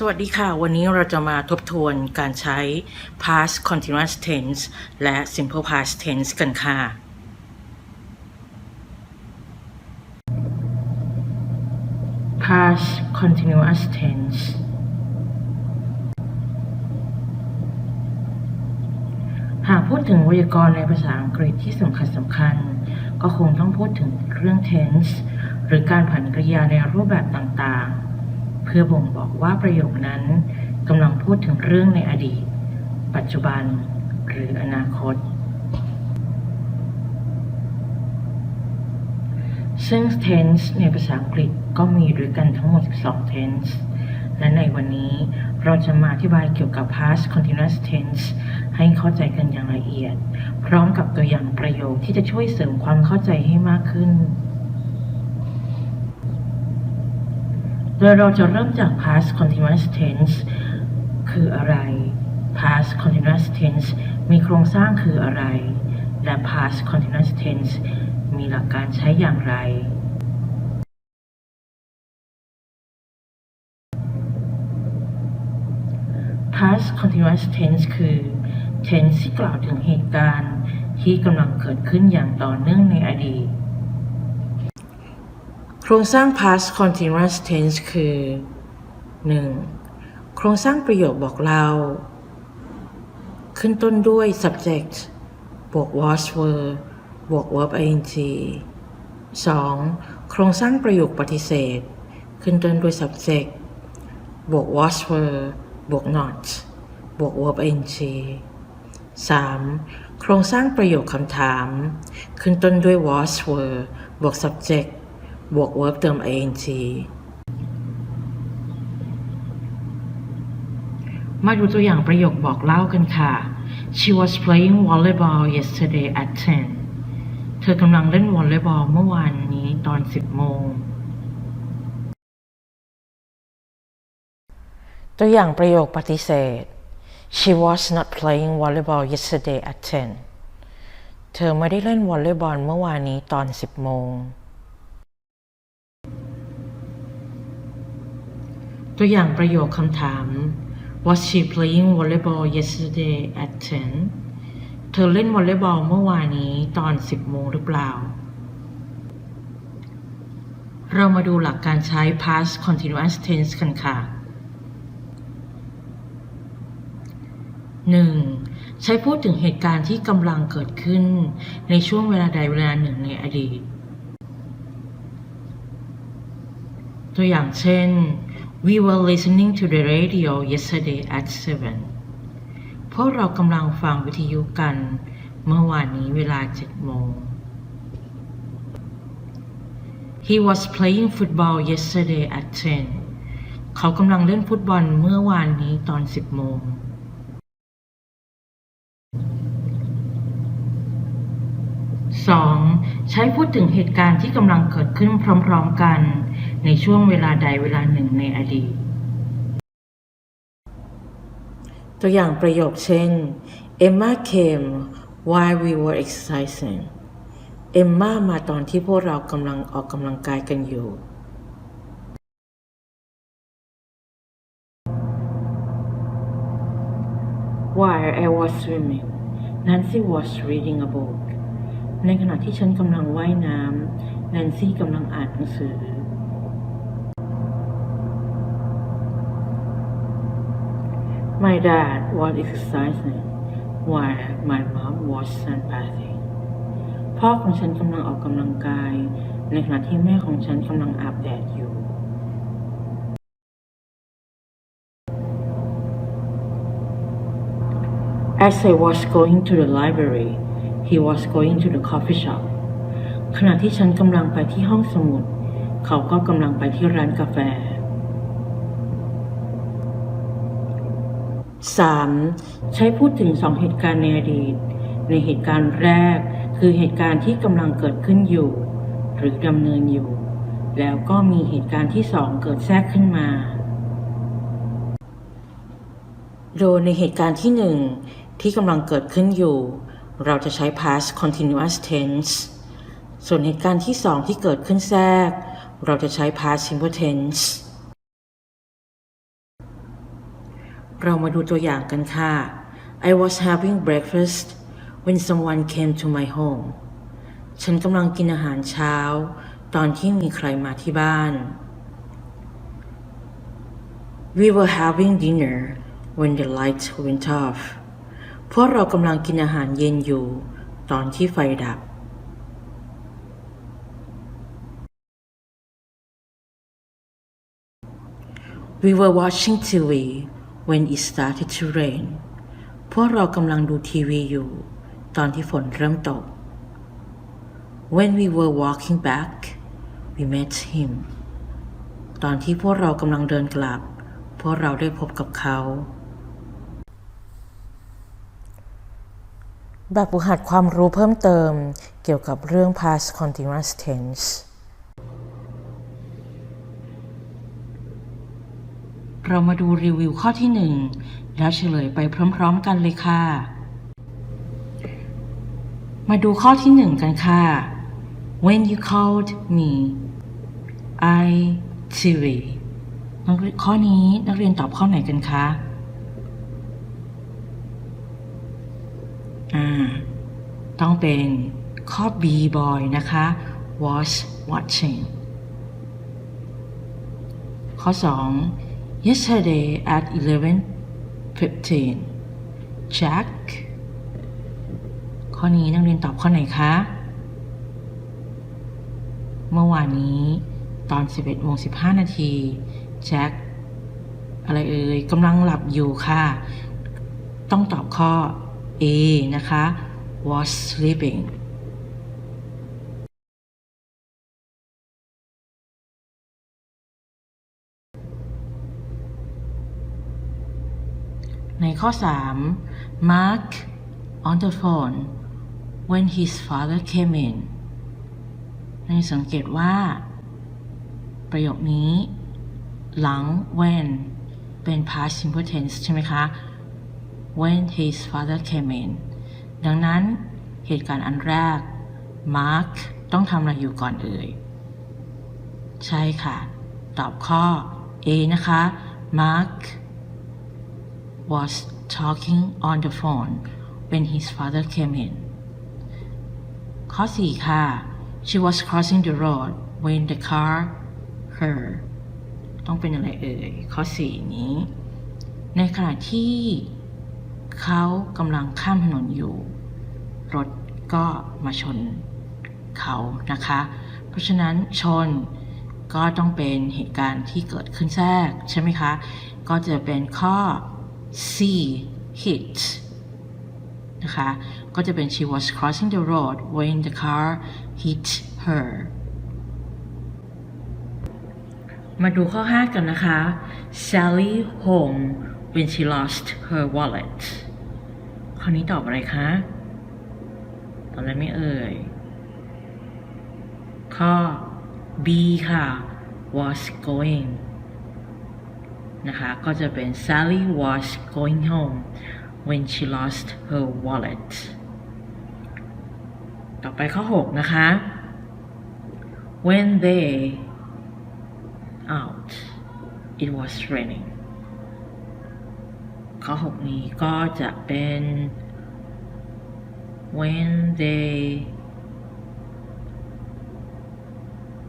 สวัสดีค่ะ วันนี้เราจะมาทบทวนการใช้ past continuous tense และ simple past tense กันค่ะ past continuous tense หากพูดถึงไวยากรณ์ในภาษาอังกฤษที่สำคัญสำคัญ ก็คงต้องพูดถึงเรื่อง tense หรือการผันกริยาในรูปแบบต่างๆ เพื่อบ่งบอกว่าประโยคนั้นกำลังพูดถึงเรื่องในอดีต ปัจจุบันหรืออนาคต ซึ่ง tense ในภาษาอังกฤษก็มีด้วยกันทั้งหมด 12 tense และในวันนี้เราจะมาอธิบายเกี่ยวกับ past continuous tense ให้เข้าใจกันอย่างละเอียด พร้อมกับตัวอย่างประโยคที่จะช่วยเสริมความเข้าใจให้มากขึ้น โดยเราจะเริ่มจาก past continuous tense คืออะไร past continuous tense มีโครงสร้างคืออะไร และ past continuous tense มีหลักการใช้อย่างไร past continuous tense คือ tense ที่กล่าวถึงเหตุการณ์ที่กำลังเกิดขึ้นอย่างต่อเนื่องในอดีต โครงสร้าง past continuous tense คือ 1. โครงสร้างประโยคบอกเล่าขึ้นต้นด้วย subject บวก was were บวก verb ing 2. โครงสร้างประโยคปฏิเสธ ขึ้นต้นด้วย subject บวก was were บวก not บวก verb ing 3. โครงสร้างประโยคคำถาม ขึ้นต้นด้วย was were บวก subject บวก verb เติม ing มาดูตัวอย่างประโยคบอกเล่ากันค่ะ She was playing volleyball yesterday at 10 เธอกำลังเล่นวอลเลย์บอลเมื่อวานนี้ตอน 10 โมง ตัวอย่างประโยคปฏิเสธ She was not playing volleyball yesterday at 10 เธอไม่ได้เล่นวอลเลย์บอลเมื่อวานนี้ตอน 10 โมง ตัวอย่างประโยคคำถาม Was she playing volleyball yesterday at 10 เธอเล่นวอลเลย์บอลเมื่อวานนี้ตอน 10 โมงหรือเปล่า เรามาดูหลักการใช้ past continuous tense กันค่ะ 1. ใช้พูดถึงเหตุการณ์ที่กำลังเกิดขึ้น ในช่วงเวลาใดเวลาหนึ่งในอดีต ตัวอย่างเช่น We were listening to the radio yesterday at 7. พวกเรากำลังฟังวิทยุกันเมื่อวานนี้เวลา7โมง He was playing football yesterday at 10. เขากำลังเล่นฟุตบอลเมื่อวานนี้ตอน10โมง 2. ใช้พูดถึงเหตุการณ์ที่กำลังเกิดขึ้นพร้อม ๆ กัน ในช่วงเวลาใดเวลาหนึ่งในอดีต ตัวอย่างประโยคเช่น Emma came while we were exercising เอมมามาตอนที่พวกเรากำลังออกกำลังกายกันอยู่ While I was swimming Nancy was reading a book ในขณะที่ฉันกำลังว่ายน้ำแนนซี่กำลังอ่านหนังสือ My dad was exercising while my mom was sunbathing พ่อของฉันกำลังออกกำลังกาย ในขณะที่แม่ของฉันกำลังอาบแดดอยู่ As I was going to the library he was going to the coffee shop ขณะที่ฉันกำลังไปที่ห้องสมุด เขาก็กำลังไปที่ร้านกาแฟ 3. ใช้พูดถึงสองเหตุการณ์ในอดีต ในเหตุการณ์แรก คือเหตุการณ์ที่กำลังเกิดขึ้นอยู่ หรือดำเนินอยู่ แล้วก็มีเหตุการณ์ที่สองเกิดแทรกขึ้นมา โดยในเหตุการณ์ที่หนึ่งที่กำลังเกิดขึ้นอยู่ เราจะใช้ past continuous tense ส่วนเหตุการณ์ที่สองที่เกิดขึ้นแทรก เราจะใช้ past simple tense เรามาดูตัวอย่างกันค่ะ I was having breakfast when someone came to my home ฉันกำลังกินอาหารเช้า ตอนที่มีใครมาที่บ้าน We were having dinner when the lights went off พวกเรากำลังกินอาหารเย็นอยู่ ตอนที่ไฟดับ We were watching TV when it started to rain พวกเรากำลังดูทีวีอยู่ ตอนที่ฝนเริ่มตก When we were walking back we met him ตอนที่พวกเรากำลังเดินกลับ พวกเราได้พบกับเขา แบบฝึกหัดความรู้เพิ่มเติมเกี่ยวกับเรื่อง past continuous tense เรามาดูรีวิวข้อที่หนึ่งแล้วเฉลยไปพร้อมๆกันเลยค่ะ มาดูข้อที่หนึ่งกันค่ะ When you called me I TV ข้อนี้นักเรียนตอบข้อไหนกันคะอ่าต้องเป็นข้อ B boy นะคะ was watching ข้อ 2 yesterday at 11:15 Jack ข้อนี้นักเรียนตอบข้อไหนคะ เมื่อวานนี้ตอน 11โมง15 นาทีแจ็คอะไรเอ่ยกำลังหลับอยู่ค่ะ ต้องตอบข้อ A นะคะ was sleeping ในข้อ 3 Mark on the phone when his father came in ในสังเกตว่า ประโยคนี้ หลัง when เป็น past simple tense ใช่ไหมคะ when his father came in ดังนั้นเหตุการณ์อันแรก Mark ต้องทำอะไรอยู่ก่อนเอ่ย ใช่ค่ะ ตอบข้อ A นะคะ Mark was talking on the phone when his father came in ข้อ4ค่ะ she was crossing the road when the car her ต้องเป็นอะไรเอ่ย ข้อ4นี้ ในขณะที่เขากำลังข้ามถนนอยู่ รถก็มาชนเขานะคะ เพราะฉะนั้นชนก็ต้องเป็นเหตุการณ์ที่เกิดขึ้นแทรกใช่ไหมคะ ก็จะเป็นข้อ C hit นะคะ ก็จะเป็น she was crossing the road when the car hit her มาดูข้อ 5 กันนะคะ Sally home when she lost her wallet ข้อนี้ตอบอะไรคะ ตอบอะไรไม่เอ่ย ข้อ B ค่ะ was going นะคะ ก็จะเป็น Sally was going home when she lost her wallet ต่อไปข้อ 6 นะคะ when they out it was raining ข้อ 6 นี้ก็จะเป็น when they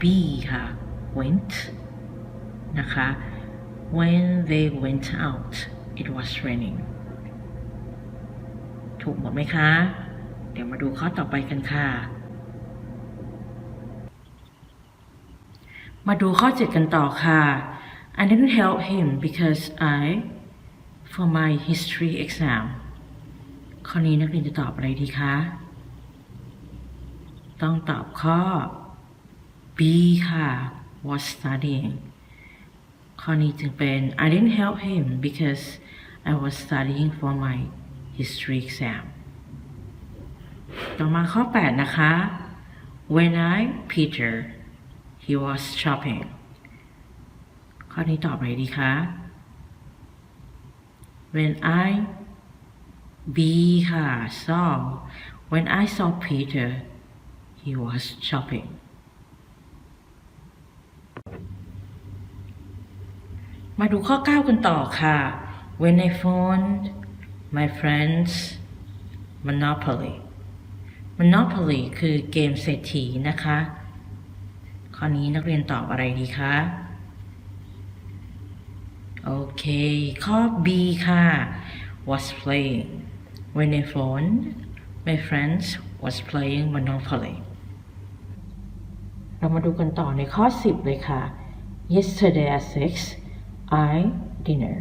be ค่ะ went นะคะ when they went out it was raining ถูกหมดไหมคะ เดี๋ยวมาดูข้อต่อไปกันค่ะ มาดูข้อ 7 กันต่อค่ะ I didn't help him because I for my history exam ข้อนี้นักเรียนจะตอบอะไรดีคะ ต้องตอบข้อ B ค่ะ was studying ข้อนี้จึงเป็น I didn't help him because I was studying for my history exam ต่อมาข้อ 8 นะคะ When I Peter he was shopping ข้อนี้ตอบอะไรดีคะ When I B ค่ะ saw When I saw Peter he was shopping มาดูข้อ 9 กันต่อค่ะ when I phoned my friends Monopoly Monopoly คือเกมเศรษฐีนะคะ ข้อนี้นักเรียนตอบอะไรดีคะ โอเค ข้อ B ค่ะ was playing when I phoned my friends was playing Monopoly เรามาดูกันต่อในข้อ 10 เลยค่ะ yesterday at 6 I dinner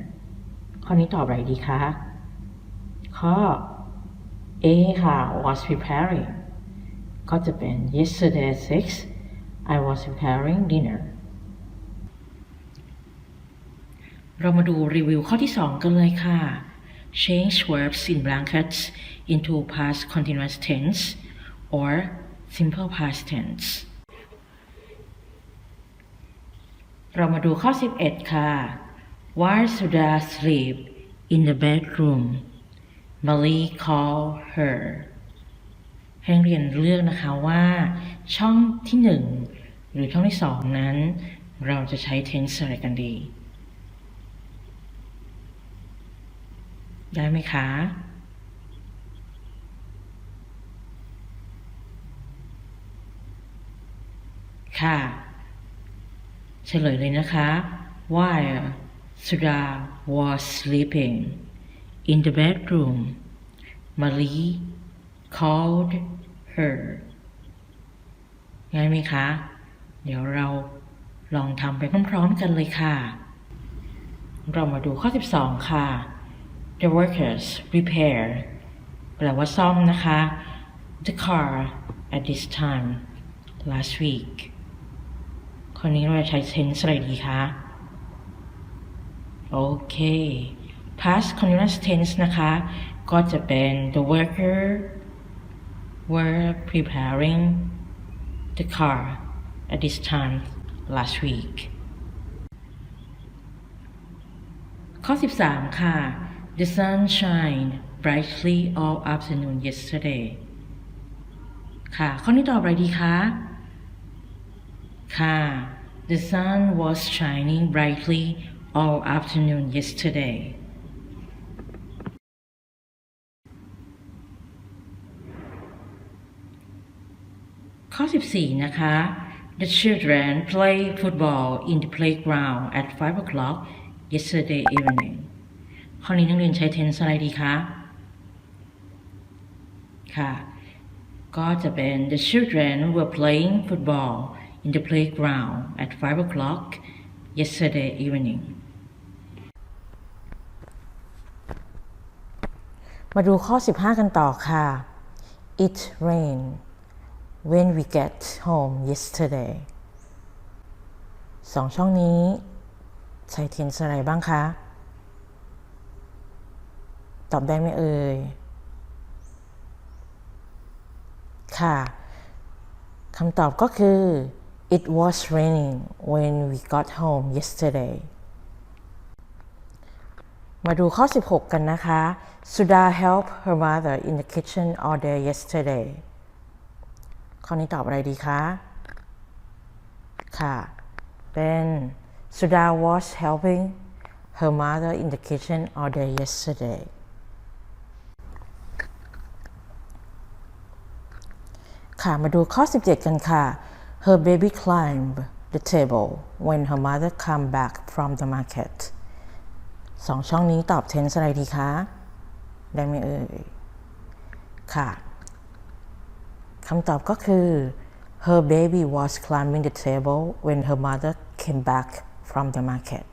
ข้อนี้ตอบอะไรดีคะ ข้อ A ค่ะ was preparing ก็จะเป็น yesterday at 6 I was preparing dinner เรามาดูรีวิวข้อที่ 2 กันเลยค่ะ change verbs in blankets into past continuous tense or simple past tense เรามาดูข้อ 11 ค่ะ While Sudha sleep in the bedroom Mali call her ให้เรียนเลือกนะคะว่า ช่องที่ 1 หรือช่องที่ 2 นั้น เราจะใช้ tense อะไรกันดี ได้ไหมคะค่ะ เฉลยเลยนะคะ while Sudha was sleeping in the bedroom Mali called her ง่ายไหมคะ เดี๋ยวเราลองทำไปพร้อมๆกันเลยค่ะ เรามาดูข้อ 12 ค่ะ The workers repair แปลว่าซ่อมนะคะ the car at this time last week ข้อนี้เราจะใช้ tense อะไรดีคะ โอเค past continuous tense นะคะ ก็จะเป็น the worker were preparing the car at this time last week ข้อ 13 ค่ะ The sun shined brightly all afternoon yesterday ค่ะ ข้อนี้ตอบอะไรดีคะ ค่ะ The sun was shining brightly all afternoon yesterday ข้อ 14 นะคะ The children play football in the playground at 5 o'clock yesterday evening ข้อนี้นักเรียนใช้ tense อะไรดีคะ ค่ะ ก็จะเป็น The children were playing football in the playground at 5 o'clock yesterday evening มาดูข้อ 15 กันต่อค่ะ It rained when we get home yesterday สองช่องนี้ใช้ tense อะไรบ้างคะ ตอบได้ไหมเอ่ย ค่ะคำตอบก็คือ it was raining when we got home yesterday มาดูข้อ 16 กันนะคะ Suda helped her mother in the kitchen all day yesterday ข้อนี้ตอบอะไรดีคะ ค่ะ เป็น Suda was helping her mother in the kitchen all day yesterday ค่ะ มาดูข้อ 17 กันค่ะ Her baby climbed the table when her mother come back from the market สองช่องนี้ตอบ tense อะไรดีคะ ได้ไหมเอ่ย ค่ะ คำตอบก็คือ her baby was climbing the table when her mother came back from the market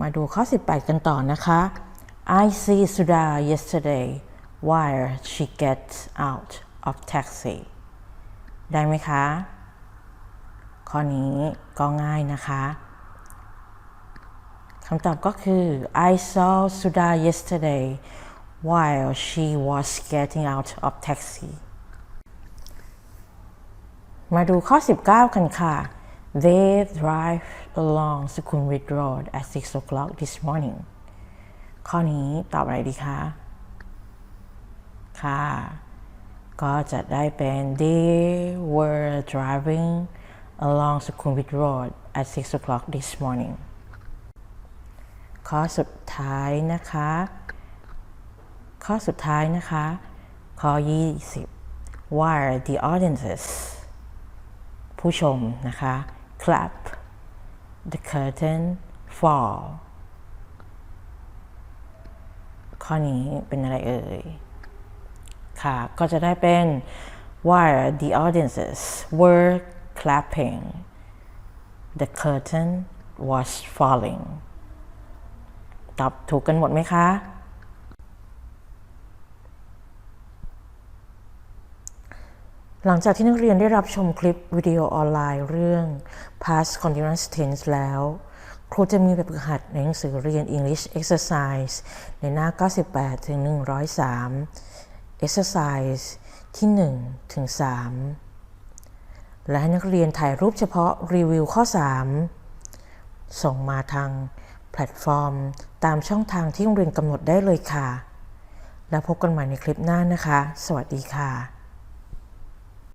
มาดูข้อ 18 กันต่อนะคะ I see Sudha yesterday while she gets out Of taxi ได้ไหมคะ ข้อนี้ก็ง่ายนะคะคำตอบก็คือ I saw Suda yesterday while she was getting out of taxi มาดูข้อ 19 กันค่ะ They drive along Sukhumvit Road at 6 o'clock this morning ข้อนี้ตอบอะไรดีคะ ค่ะ ก็จะได้เป็น They were driving along Sukhumvit Road at 6 o'clock this morning ข้อสุดท้ายนะคะ ข้อสุดท้ายนะคะ ข้อ 20 why the audiences ผู้ชมนะคะ clap the curtain fall ข้อนี้เป็นอะไรเอ่ย ค่ะ ก็จะได้เป็น why are the audiences were clapping the curtain was falling ตอบถูกกันหมดไหมคะ หลังจากที่นักเรียนได้รับชมคลิปวิดีโอออนไลน์เรื่อง past continuous tense แล้ว ครูจะมีแบบฝึกหัดในหนังสือเรียน English exercise ในหน้า 98 ถึง 103 exercise ที่1ถึง3และให้นักเรียนถ่ายรูปเฉพาะรีวิวข้อ 3 ส่งมาทางแพลตฟอร์ม ตามช่องทางที่โรงเรียนกำหนดได้เลยค่ะ แล้วพบกันใหม่ในคลิปหน้านะคะ สวัสดีค่ะ